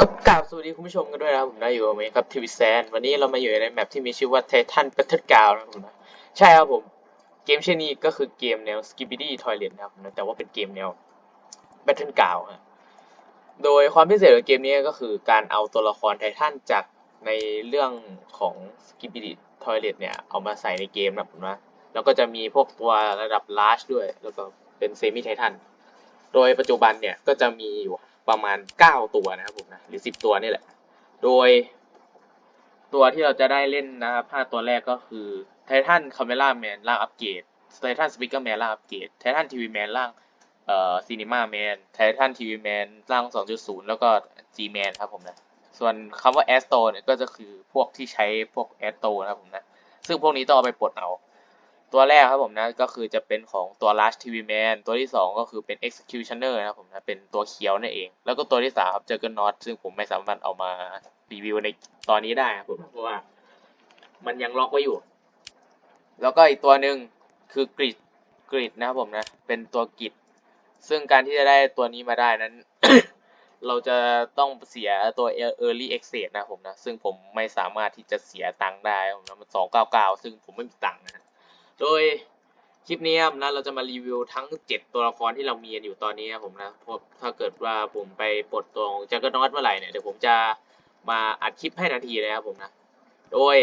ก็กราบสวัสดีคุณผู้ชมกันด้วยนะผมได้อยู่กับเมครับทีวีแซนวันนี้เรามาอยู่ในแมปที่มีชื่อว่า Titan Battle Ground นะผมนะใช่ครับผม เกมเช่นนี้ก็คือเกมแนว Skibidi Toilet นะครับผมนะแต่ว่าเป็นเกมแนว Battle Ground ฮะโดยความพิเศษของเกมนี้ก็คือการเอาตัวละครไททันจากในเรื่องของ Skibidi Toilet เนี่ยเอามาใส่ในเกมนะผมนะแล้วก็จะมีพวกตัวระดับ large ด้วย แล้วก็เป็นเซมิไททันโดยปัจจุบันเนี่ยก็จะมีอยู่ ประมาณ 9 ตัวนะครับผมนะหรือ 10 ตัวนี่แหละ โดยตัวที่เราจะได้เล่นนะครับ5ตัวแรกก็คือไททันคาเมล่าแมนร่างอัปเกรดไททันสปีกเกอร์แมนร่างอัปเกรดไททันทีวีแมนร่างเอ่อซีนิมาแมนไททันทีวีแมนร่าง 2.0 แล้วก็ G แมนครับผมนะ ส่วนคำว่าแอสโตเนี่ยก็จะคือพวกที่ใช้พวกแอสโตนะครับผมนะ ซึ่งพวกนี้ต้องเอาไปปลดเอา ตัวแรกครับผมนะก็คือจะเป็นของตัว Last TV Man ตัวที่ 2 ก็คือเป็น Executioner นะครับผมนะเป็นตัวเขียวนั่นเอง แล้วก็ตัวที่3ครับ Juggernaut ซึ่งผมไม่สามารถเอามารีวิวในตอนนี้ได้ครับผมเพราะว่ามันยังล็อกไว้อยู่ แล้วก็อีกตัวหนึ่งคือกริดกริดนะครับผมนะ เป็นตัวกริดซึ่งการที่จะได้ตัวนี้มาได้นั้น เราจะต้องเสียตัว Early Access นะครับผมนะ ซึ่งผมไม่สามารถที่จะเสียตังค์ได้ครับผมนะมัน299ซึ่งผมไม่มีตังค์นะ โดยคลิปนี้ครับนะเราจะมารีวิวทั้ง 7 ตัวละครที่เรามีกันอยู่ตอนนี้ครับผมนะเพราะถ้าเกิดว่าผมไปปลดตัวของจักรนอตเมื่อไหร่เนี่ยเดี๋ยวผมจะมาอัดคลิปให้ทันทีเลยครับผมนะ โดย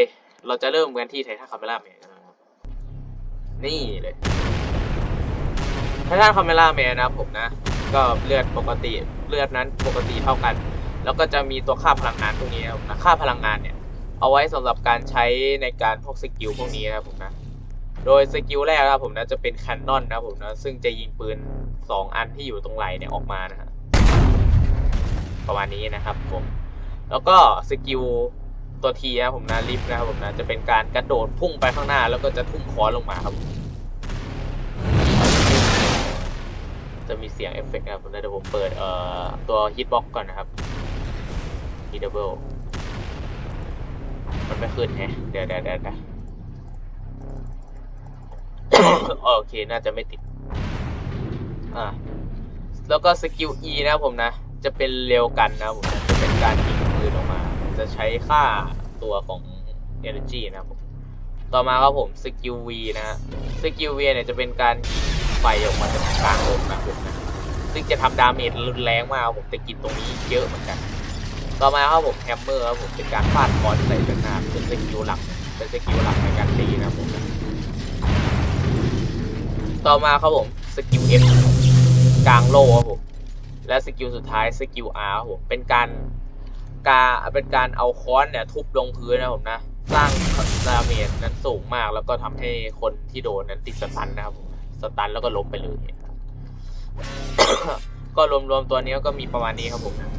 เราจะเริ่มกันที่ไททันคาเมล่าแมนนะครับนี่เลยไททันคาเมล่าแมนนะครับผมนะ ก็เลือดปกติเลือดนั้นปกติเท่ากัน แล้วก็จะมีตัวค่าพลังงานพวกนี้นะครับผมนะค่าพลังงานเนี่ยเอาไว้สำหรับการใช้ในการพวกสกิลพวกนี้นะครับผมนะ โดยสกิลแรกนะครับผมนะจะเป็นแคนนอนนะผมนะซึ่งจะยิงปืน 2 อันที่อยู่ตรงไหลเนี่ยออกมานะฮะประมาณนี้นะครับผมแล้วก็สกิลตัวทีนะผมนะลิฟต์นะครับผมนะจะเป็นการกระโดดพุ่งไปข้างหน้า แล้วก็จะทุ่มคอนลงมาครับจะมีเสียงเอฟเฟกต์นะครับผมนะเดี๋ยวผมเปิดเอ่อตัวฮิตบ็อกก่อนนะครับฮิตดับเบิลมันไม่ขึ้นแฮะเดี๋ยวเดี๋ยวเดี๋ยวเดี๋ยว โอเคน่าจะไม่ติด อ่า แล้วก็สกิล E นะผมนะ จะเป็นเร็วกันนะผมจะเป็นการยิงปืนออกมา จะใช้ค่าตัวของ Energy นะผม ต่อมาครับผมสกิล V นะสกิล V เนี่ยจะเป็นการยิงไฟออกมาจากกลางลมนะผมนะซึ่งจะทำดาเมจรุนแรงมากครับผมแต่กินตรงนี้เยอะเหมือนกัน ต่อมาครับผมแฮมเมอร์ครับผมเป็นการฟาดคอนใส่ด้านหน้าเป็นสกิลหลัก เป็นสกิลหลักในการตีนะผม ต่อมาครับผมสกิล F กลางโล่ครับผมและสกิลสุดท้ายสกิล R ครับผมเป็นการกาเป็นการเอาค้อนเนี่ยทุบลงพื้นนะผมนะ สร้างดาเมจนั้นสูงมาก แล้วก็ทำให้คนที่โดนนั้นติดสตันนะครับผมสตันแล้วก็ล้มไปเลยนะครับก็รวมๆตัวนี้ก็มีประมาณนี้ครับผมนะ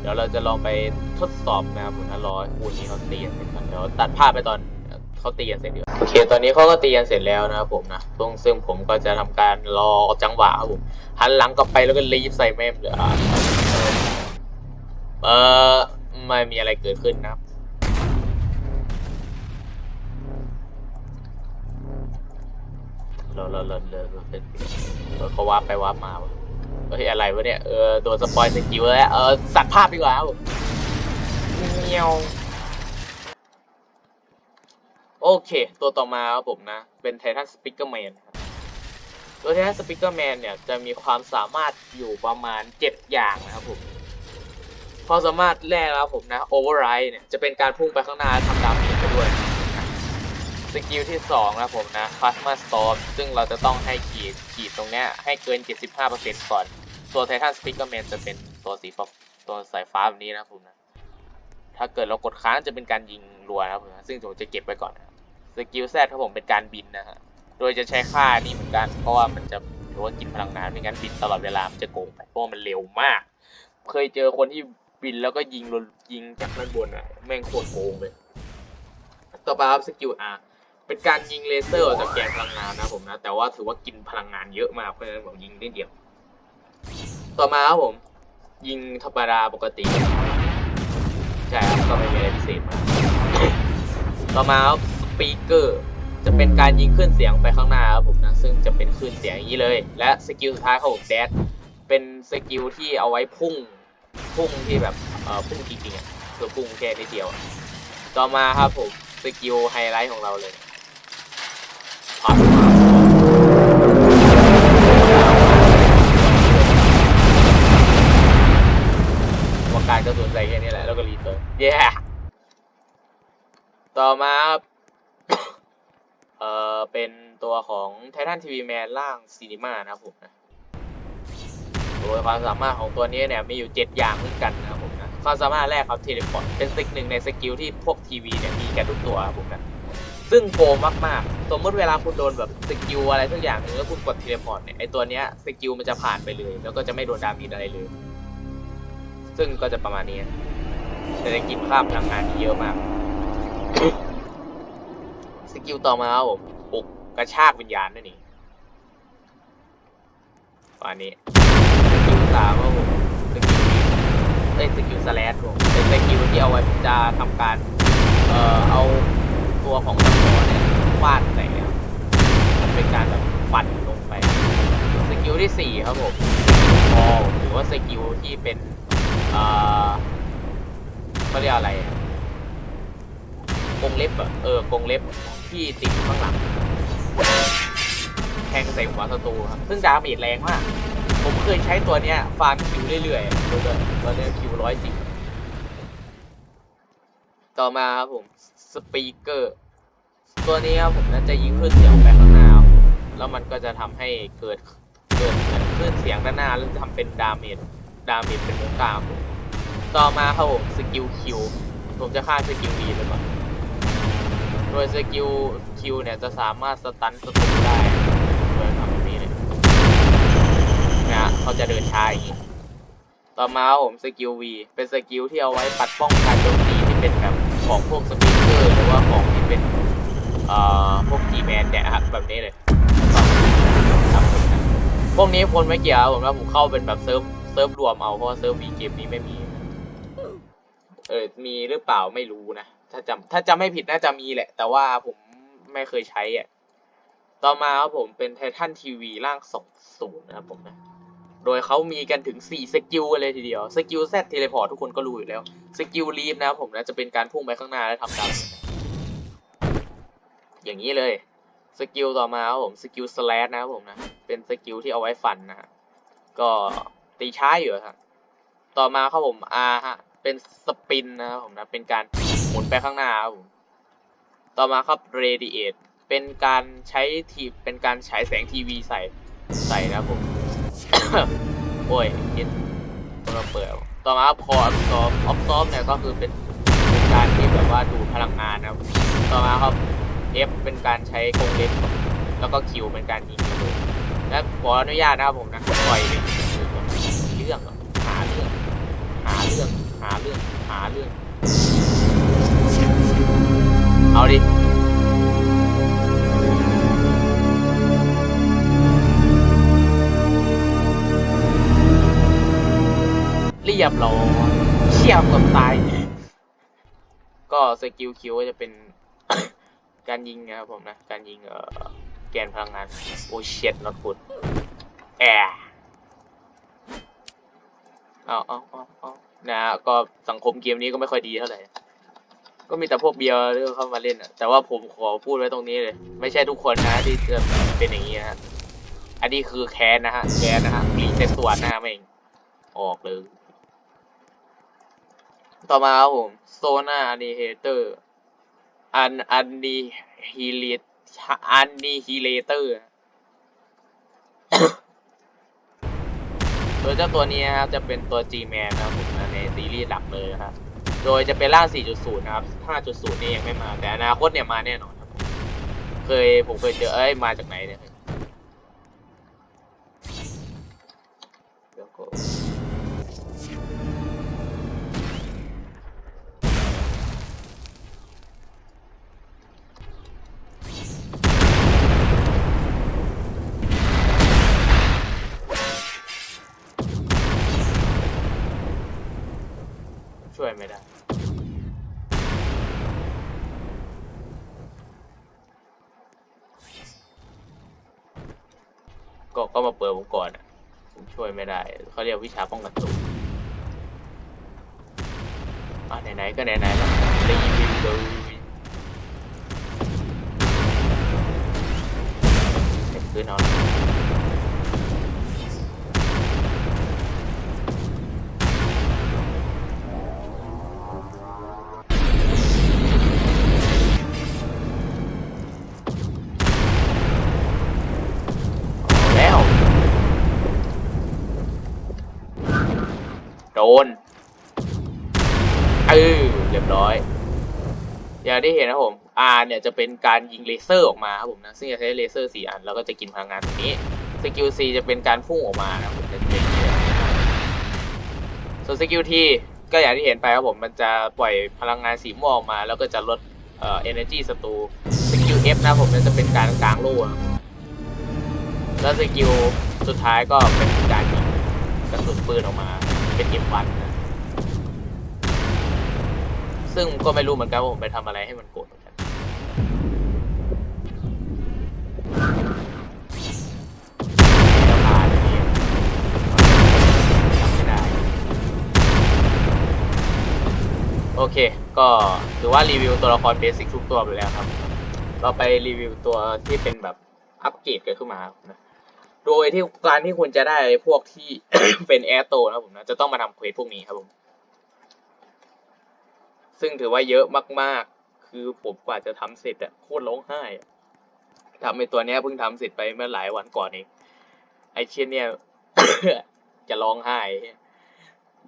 เดี๋ยวเราจะลองไปทดสอบนะครับผมนะรอคูนี้เขาตีกันเสร็จก่อนเดี๋ยวตัดภาพไปตอนเขาตีกันเสร็จดีกว่า โอเค ตอนนี้เขาก็ตีกันเสร็จแล้วนะครับผมนะซึ่งซึ่งผมก็จะทำการรอจังหวะครับผม หันหลังกลับไปแล้วก็รีบใส่แม่มเลยอะเออไม่มีอะไรเกิดขึ้นนะครับเราเราเราเราเราเป็นเราเขาวาไปว่ามาเฮ้ยอะไรวะเนี่ย เออ โดนสปอยสกิลแล้ว เออตัดภาพดีกว่าครับผมเงี้ยว โอเค ตัวต่อมาครับผมนะ เป็นไททันสปิเกอร์แมนตัวไททันสปิเกอร์แมนเนี่ยจะมีความสามารถอยู่ประมาณ 7 อย่างนะครับผมความสามารถแรกนะครับผมนะโอเวอร์ไรด์เนี่ยจะเป็นการพุ่งไปข้างหน้าทำดาเมจไปด้วยสกิลที่2นะครับผมนะพลาสมาสตอมซึ่งเราจะต้องให้ขีดขีดตรงเนี้ยให้เกิน 75%ก่อน ตัวไททันสปิกเกอร์แมนจะเป็นตัวสีฟ้าตัวสายฟ้าแบบนี้นะครับผมนะถ้าเกิดเรากดค้างจะเป็นการยิงรัวนะครับผมซึ่งผมจะเก็บไว้ก่อนนะครับ สกิลแซดครับผมเป็นการบินนะฮะ โดยจะใช้ค่านี้เหมือนกัน เพราะว่ามันจะหรือว่ากินพลังงานไม่งั้นบินตลอดเวลา มันจะโกงไปเพราะมันเร็วมาก เคยเจอคนที่บินแล้วก็ยิงรนยิงจากด้านบนอะ แม่งโคตรโกงเลย ต่อไปครับสกิล R เป็นการยิงเลเซอร์จากแกนพลังงานนะผมนะ แต่ว่าถือว่ากินพลังงานเยอะมากเพราะฉะนั้นผมยิงได้เดียว ต่อมาครับผม ยิงธรรมดาปกติใช่ครับก็ไม่มีอะไรพิเศษมากต่อมาครับ ปีกเกอร์จะเป็นการยิงขึ้นเสียงไปข้างหน้าครับผมนะซึ่งจะเป็นขึ้นเสียงอย่างนี้เลย และสกิลสุดท้ายของผมแดดเป็นสกิลที่เอาไว้พุ่งพุ่งที่แบบเอ่อพุ่งจริงๆอะคือพุ่งแค่นิดเดียว ต่อมาครับผมสกิลไฮไลท์ของเราเลยพาสมาว่าการกระสุนใส่แค่นี้แหละแล้วก็รีเทิร์นเย้ต่อมาครับ ตัวของไททันทีวีแมนล่างซีนิมานะครับผมนะโดยความสามารถของตัวนี้เนี่ยมีอยู่ 7 อย่างเหมือนกันนะครับผมนะความสามารถแรกครับเทเลพอร์ตเป็นสกิลหนึ่งในสกิลที่พวกทีวีเนี่ยมีกันทุกตัวครับผมนะซึ่งโกมากๆ สมมติเวลาคุณโดนแบบสกิลอะไรสักอย่างหนึ่งแล้วคุณกดเทเลพอร์ตเนี่ยไอตัวเนี้ยสกิลมันจะผ่านไปเลย แล้วก็จะไม่โดนดาเมจอะไรเลย ซึ่งก็จะประมาณนี้แต่จะกินค่าพลังงานที่เยอะมาก สกิลต่อมาครับผม กระชากวิญญาณนั่นเองประมาณนี้สกิลสามครับผมสกิลเอ้ยสกิลสแลชผมเป็นสกิลที่เอาไว้จะทำการ เอ่อเอาตัวของตะขอเนี่ยฟาดใส่มันเป็นการแบบฟันลงไป สกิลที่สี่ครับผมคอหรือว่าสกิลที่เป็น เอ่อเขาเรียกอะไรอะกงเล็บอะเออกงเล็บที่ติดข้างหลัง แทงใส่หัวศัตรูครับ ซึ่งดาเมจแรงมาก ผมเคยใช้ตัวเนี้ยฟาร์มคิวเรื่อยๆตัวเนี้ยตัวเนี้คิวร้อยสิบต่อมาครับผมสปีกเกอร์ ตัวนี้ครับผมน่าจะยิงคลื่นเสียงไปข้างหน้า แล้วมันก็จะทำให้เกิดเกิดเหมือนคลื่นเสียงด้านหน้าแล้วทำเป็นดาเมจดาเมจเป็นวงกลมต่อมาครับผมสกิลคิวผมจะฆ่าสกิลวีไปก่อน โดยสกิลคิวเนี่ยจะสามารถสตันศัตรูได้โดยทำแบบนี้เลยนะเขาจะเดินช้าอย่างนี้ต่อมาผมสกิล V เป็นสกิลที่เอาไว้ปัดป้องการโจมตีที่เป็นแบบของพวกสปีเกอร์หรือว่าของที่เป็นเอ่อพวกจีแมนเนี่ยครับแบบนี้เลยพวกนี้คนไม่เกี่ยวผมว่าผมเข้าเป็นแบบเซิร์ฟเซิร์ฟรวมเอาเพราะว่าเซิร์ฟวีเกมนี้ไม่มี เออมีหรือเปล่าไม่รู้นะ ถ้าจำถ้าจำไม่ผิดน่าจะมีแหละ แต่ว่าผมไม่เคยใช้อะ ต่อมาครับผมเป็นไททันทีวีร่างสองศูนย์นะครับผมนะ โดยเขามีกันถึง 4 สกิลเลยทีเดียว สกิลแซดเทเลพอร์ตทุกคนก็รู้อยู่แล้ว สกิลลีฟนะครับผมนะจะเป็นการพุ่งไปข้างหน้าและทำดาเมจอย่างนี้เลย สกิลต่อมาครับผม สกิลสแลชนะครับผมนะ เป็นสกิลที่เอาไว้ฟันนะฮะก็ตีช้าอยู่ครับต่อมาครับผม R ฮะ เป็นสปินนะครับผมนะเป็นการหมุนไปข้างหน้าครับผมต่อมาครับ radiate เป็นการใช้ทีเป็นการฉายแสงทีวีใส่ใส่นะผม โอ้ยคิดเราเปิดต่อมาพอ absorb absorb เนี่ยก็คือเป็นเป็นการที่แบบว่าดูพลังงานนะครับต่อมาครับ F เป็นการใช้กรงเล็บแล้วก็ Q เป็นการยิงและขออนุญาตนะครับผมนะปล่อยเลยเรื่องเหรอหาเรื่องหาเรื่อง หาเรื่องหาเรื่อง เอาดิ เรียบร้อยเชี่ยมกับตาย ก็สกิลคิวก็จะเป็น การยิงนะครับผมนะ การยิงเอ่อแกนพลังงาน โอ้เช็ดนอตพุดแอร์เอาเอาเอาเอา นะฮะก็สังคมเกมนี้ก็ไม่ค่อยดีเท่าไหร่ ก็มีแต่พวกเบียร์เข้ามาเล่นอะแต่ว่าผมขอพูดไว้ตรงนี้เลย ไม่ใช่ทุกคนนะที่จะเป็นอย่างนี้นะฮะอันนี้คือแคนนะฮะแคนนะฮะมีเซตส่วนนะฮะเองออกเลย ต่อมาครับผมโซนาอันนิเฮเตอร์อันอันนีฮิเลตอันนีฮิเลเตอร์โดยเจ้าตัวนี้นะครับจะเป็นตัว G-Man นะครับ ในซีรีส์หลักเลยนะครับ โดยจะเป็นร่าง 4.0 นะครับ 5.0 นี่ยังไม่มา แต่อนาคตเนี่ยมาแน่นอนครับ เคยผมเคยเจอเอ้ยมาจากไหนเนี่ย วยไม่ได้ ก็ก็มาเปิดผมก่อนผมช่วยไม่ได้ เขาเรียกวิชาป้องกันตัวอะไหนๆก็ไหนๆแล้วได้ยินเลย ออเรียบร้อย อย่างที่เห็นนะผม R เนี่ยจะเป็นการยิงเลเซอร์ออกมาครับผมนะ ซึ่งจะใช้เลเซอร์ 4 อัน แล้วก็จะกินพลังงานตรงนี้ สกิล C จะเป็นการพุ่งออกมานะครับผมจะเป็นอย่างนี้เลยส่วนสกิล T ก็อย่างที่เห็นไปครับผม มันจะปล่อยพลังงานสีม่วงออกมา แล้วก็จะลดเอ่อ energy ศัตรู สกิล F นะครับผมเนี่ยจะเป็นการกางโล่นะครับแล้วสกิลสุดท้ายก็เป็นการยิงกระสุนปืนออกมา เป็น M1 นะ ซึ่งก็ไม่รู้เหมือนกันว่าผมไปทำอะไรให้มันโกรธเหมือนกันแล้วผ่านอย่าทำไม่ได้ โอเค ก็ถือว่ารีวิวตัวละครเบสิกทุกตัวไปแล้วครับ เราไปรีวิวตัวที่เป็นแบบอัปเกรดกันขึ้นมาครับนะโดยที่การที่คุณจะได้พวกที่ เป็นแอร์โตนะผมนะจะต้องมาทำเควสพวกนี้ครับผม ซึ่งถือว่าเยอะมากๆ คือผมกว่าจะทำเสร็จอะโคตรร้องไห้ทำไอตัวเนี้ยเพิ่งทำเสร็จไปเมื่อหลายวันก่อนเองไอเช่นเนี่ยจะร้องไห้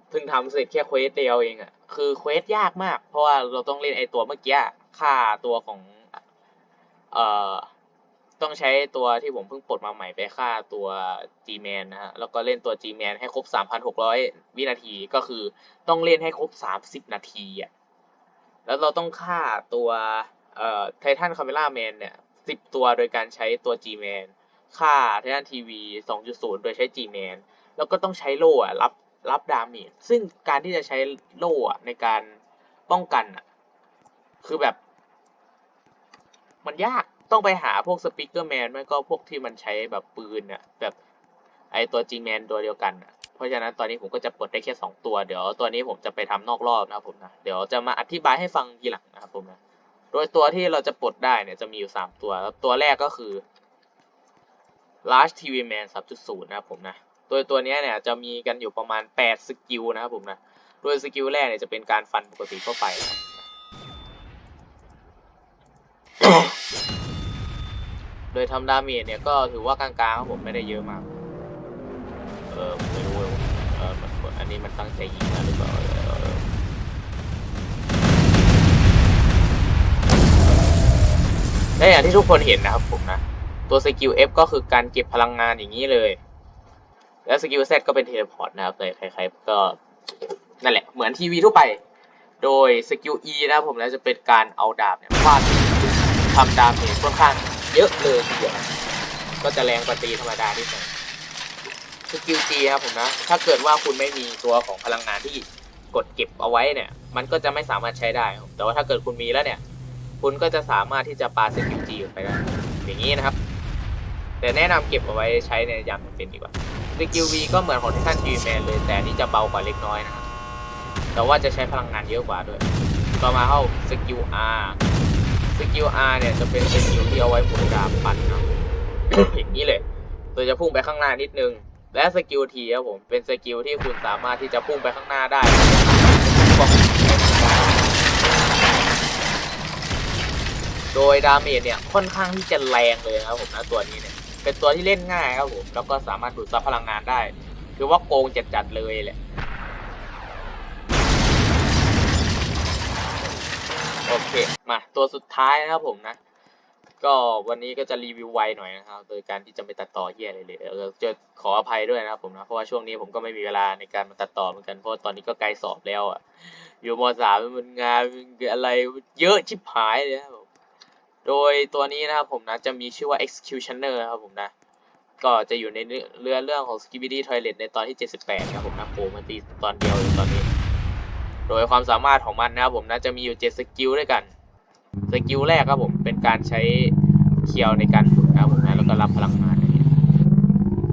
เพิ่งทำเสร็จแค่เควสเดียวเองอะคือเควสยากมาก เพราะว่าเราต้องเล่นไอตัวเมื่อกี้ฆ่าตัวของเอ่อต้องใช้ตัวที่ผมเพิ่งปลดมาใหม่ไปฆ่าตัว G-Man นะฮะ แล้วก็เล่นตัว G-Man ให้ครบ 3,600 วินาที ก็คือต้องเล่นให้ครบ 30 นาทีอะ แล้วเราต้องฆ่าตัวเอ่อไททันคาเมล่าแมนเนี่ย10ตัวโดยการใช้ตัว G-Man ฆ่าไททันทีวี2.0 โดยใช้ G-Man แล้วก็ต้องใช้โล่รับรับดาเมจซึ่งการที่จะใช้โล่ในการป้องกันคือแบบ มันยากต้องไปหาพวกสปิเกอร์แมนไม่ก็พวกที่มันใช้แบบปืนเนี่ยแบบไอตัว G-Man ตัวเดียวกันอะ เพราะฉะนั้นตอนนี้ผมก็จะปลดได้แค่ 2 ตัว เดี๋ยวตัวนี้ผมจะไปทำนอกรอบนะครับผมนะ เดี๋ยวจะมาอธิบายให้ฟังทีหลังนะครับผมนะ โดยตัวที่เราจะปลดได้เนี่ยจะมีอยู่ 3 ตัว ตัวแรกก็คือ Large TV Man 3.0 นะครับผมนะ โดยตัวนี้เนี่ยจะมีกันอยู่ประมาณ 8 สกิลนะครับผมนะ โดยสกิลแรกเนี่ยจะเป็นการฟันปกติทั่วไปนะครับโดยทำดาเมจเนี่ยก็ถือว่ากลางๆครับผมไม่ได้เยอะมาก เออไม่รู้เลยเออมันอันนี้มันตั้งใจยิงมาหรือเปล่าเออและอย่างที่ทุกคนเห็นนะครับผมนะ ตัวสกิล F ก็คือการเก็บพลังงานอย่างนี้เลย แล้วสกิล Z ก็เป็นเทเลพอร์ตนะครับเลยใครๆก็นั่นแหละเหมือนทีวีทั่วไป โดยสกิล E นะครับผมแล้วจะเป็นการเอาดาบเนี่ยฟาดทำดาเมจค่อนข้างเยอะเลยทีเดียวนะก็จะแรงกว่าตีธรรมดาที่สุด สกิล G ครับผมนะ ถ้าเกิดว่าคุณไม่มีตัวของพลังงานที่กดเก็บเอาไว้เนี่ย มันก็จะไม่สามารถใช้ได้ แต่ว่าถ้าเกิดคุณมีแล้วเนี่ย คุณก็จะสามารถที่จะปาสกิล G ออกไปได้ อย่างนี้นะครับ แต่แนะนำเก็บเอาไว้ใช้ในยามจำเป็นดีกว่าสกิล V ก็เหมือนของที่ท่านทีแมนเลย แต่นี่จะเบากว่าเล็กน้อยนะครับ แต่ว่าจะใช้พลังงานเยอะกว่าด้วย ต่อมาเข้าสกิล R สกิล R เนี่ยจะเป็นสกิลที่เอาไว้หมุนดาบปันนะอย่างนี้เลยโดยจะพุ่งไปข้างหน้านิดนึง และสกิล T ครับผม เป็นสกิลที่คุณสามารถที่จะพุ่งไปข้างหน้าได้โดยดาเมจเนี่ยค่อนข้างที่จะแรงเลยครับผมนะตัวนี้เนี่ย เป็นตัวที่เล่นง่ายครับผม แล้วก็สามารถดูดซับพลังงานได้คือว่าโกงจัดๆเลยแหละ โอเค มาตัวสุดท้ายนะครับผมนะ ก็วันนี้ก็จะรีวิวไวหน่อยนะครับ โดยการที่จะไม่ตัดต่อเหี้ยอะไรเลยเออจะขออภัยด้วยนะครับผมนะ เพราะว่าช่วงนี้ผมก็ไม่มีเวลาในการมาตัดต่อเหมือนกัน เพราะาตอนนี้ก็ใกล้สอบแล้วอะ อยู่มสามมันงานอะไรเยอะชิบหายเลยครับผมโดยตัวนี้นะครับผมนะจะมีชื่อว่า executioner นะครับผมนะ ก็จะอยู่ในเรื่องเรื่องของ skibidi toilet ในตอนที่ 78ครับผมนะโผล่มาตีตอนเดียวเลยตอนนี้ โดยความสามารถของมันนะครับผมนะจะมีอยู่ 7 สกิลด้วยกัน สกิลแรกครับผมเป็นการใช้เคียวในการหมุนนะครับผมนะแล้วก็รับพลังงานนี้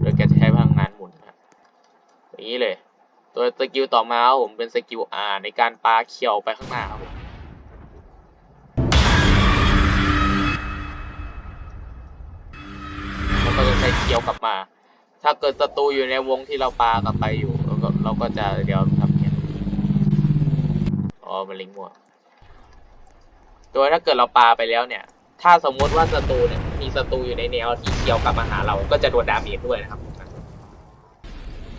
โดยแกจะใช้พลังงานหมุนนะอย่างนี้เลย ตัวสกิลต่อมาครับผมเป็นสกิล R ในการปาเขียวไปข้างหน้าครับผมแล้วก็จะใช้เขียวกลับมา ถ้าเกิดศัตรูอยู่ในวงที่เราปากลับไปอยู่เราก็เราก็จะเดี๋ยวทำเนี่ยอ๋อมันลิงก์มั่ว โดยถ้าเกิดเราปาไปแล้วเนี่ย ถ้าสมมติว่าศัตรูเนี่ยมีศัตรูอยู่ในแนวที่เขียวกลับมาหาเราก็จะโดนดาเมจด้วยนะครับ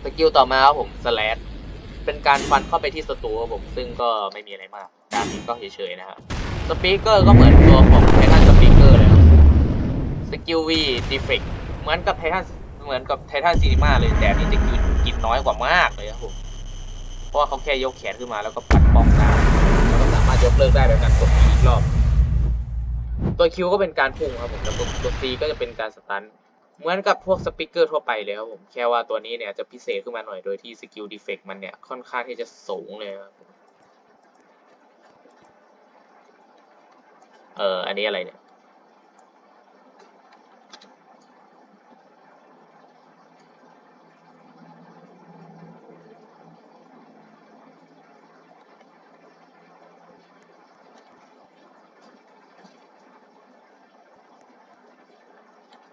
สกิลต่อมาครับผมสแลดเป็นการฟันเข้าไปที่ศัตรูครับผมซึ่งก็ไม่มีอะไรมากดาเมจก็เฉยๆนะครับสปีกเกอร์ก็เหมือนตัวของไททันสปีกเกอร์เลยครับสกิลวีดีเฟกเหมือนกับไททันเหมือนกับไททันซีนีมาเลยแต่นี่จะกินกินน้อยกว่ามากเลยครับผมเพราะว่าเขาแค่ยกแขนขึ้นมาแล้วก็ปัดป้องได้แล้วก็สาารถยกเลิกได้โดยการกด E อีกรอบ ตัวคิวก็เป็นการพุ่งครับผมแล้วตัวตัว C ก็จะเป็นการสตันเหมือนกับพวกสปิเกอร์ทั่วไปเลยครับผมแค่ว่าตัวนี้เนี่ยจะพิเศษขึ้นมาหน่อยโดยที่สกิลดีเฟกมันเนี่ยค่อนข้างที่จะสูงเลยครับเอออันนี้อะไรเนี่ย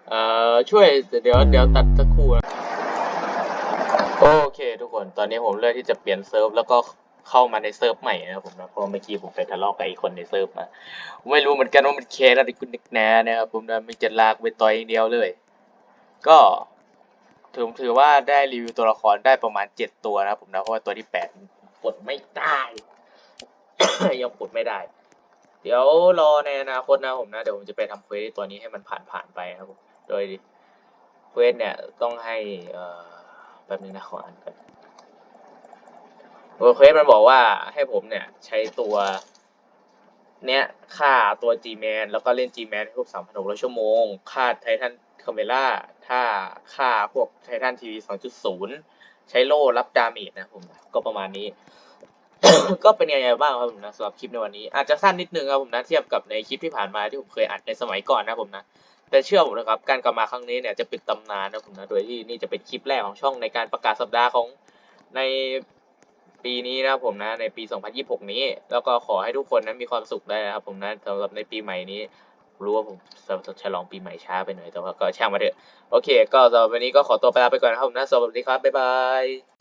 เอ่อช่วยเดี๋ยวเดี๋ยวตัดสักครู่นะโอเค ทุกคนตอนนี้ผมเลือกที่จะเปลี่ยนเซิร์ฟแล้วก็เข้ามาในเซิร์ฟใหม่นะครับผมนะเพราะเมื่อกี้ผมไปทะเลาะกับอีกคนในเซิร์ฟมาไม่รู้เหมือนกันว่ามันแคร์อะไรคุณนักหนานะครับผมนะไม่จะลากไปต่อยอย่างเดียวเลย ก็ถือถือว่าได้รีวิวตัวละครได้ประมาณเจ็ดตัวนะผมนะเพราะว่าตัวที่แปดปลดไม่ได้ยังปลดไม่ได้ เดี๋ยวรอในอนาคตนะผมนะเดี๋ยวผมจะไปทำเควสตัวนี้ให้มันผ่านผ่านไปครับผม โดยเวสเนี่ยต้องให้เอ่อแป๊บนึงนะขออ่านก่อนโดยเควสมันบอกว่าให้ผมเนี่ยใช้ตัวเนี้ยฆ่าตัว G-Man แล้วก็เล่น G-Man ให้ครบ3,600ชั่วโมงฆ่าไททันคาเมล่าถ้าฆ่าพวกไททันทีวี2.0ใช้โล่รับดาเมจนะผมก็ประมาณนี้ ก็เป็นยังไงบ้างครับผมนะสำหรับคลิปในวันนี้ อาจจะสั้นนิดนึงครับผมนะเทียบกับในคลิปที่ผ่านมาที่ผมเคยอัดในสมัยก่อนนะผมนะ แต่เชื่อผมนะครับ การกลับมาครั้งนี้เนี่ยจะเป็นตำนานนะผมนะโดยที่นี่จะเป็นคลิปแรกของช่องในการประกาศสัปดาห์ของในปีนี้นะผมนะในปี 2026 นี้ แล้วก็ขอให้ทุกคนนั้นมีความสุขได้นะครับผมนะสำหรับในปีใหม่นี้รู้ว่าผมฉลองปีใหม่ช้าไปหน่อยแต่ว่าก็ช่างมาเถอะโอเค ก็สำหรับวันนี้ก็ขอตัวไปลาไปก่อนนะครับผมนะสวัสดีครับบ๊ายบาย